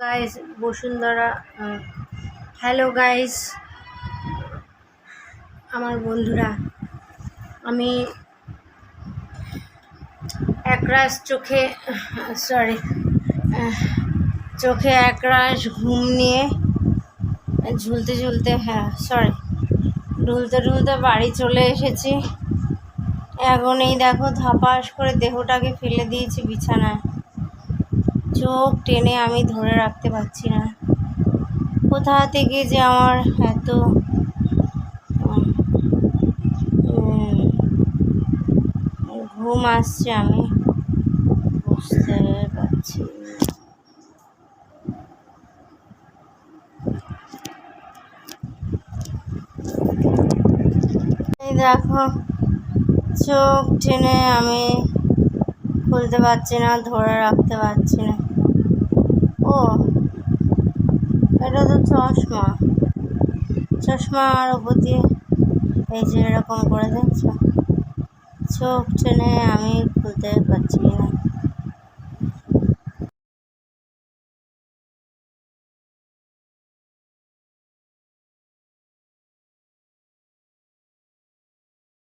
Guys Bashundhara hello guys আমার বন্ধুরা, আমি একরাশ চোখে সরি চোখে একরাশ ঘুম নিয়ে ঝুলতে ঝুলতে হ্যাঁ সরি ঢুলতে ঢুলতে বাড়ি চলে এসেছি। এখন এই দেখো, ধাপাস করে দেহটাকে ফেলে দিয়েছি বিছানায়। চোখ টেনে আমি ধরে রাখতে পারছি না। কোথা থেকে যে আমার এত ঘুম আসছে আমি বুঝতে পারছি দেখো, চোখ টেনে আমি খুলতে পারছি না, ধরে রাখতে পারছি না। ও, এটা তো চশমা। চশমা আর ওপর দিয়ে, এই যে এরকম করে দেখছ? চোখ টেনে আমি খুলতে পারছি না।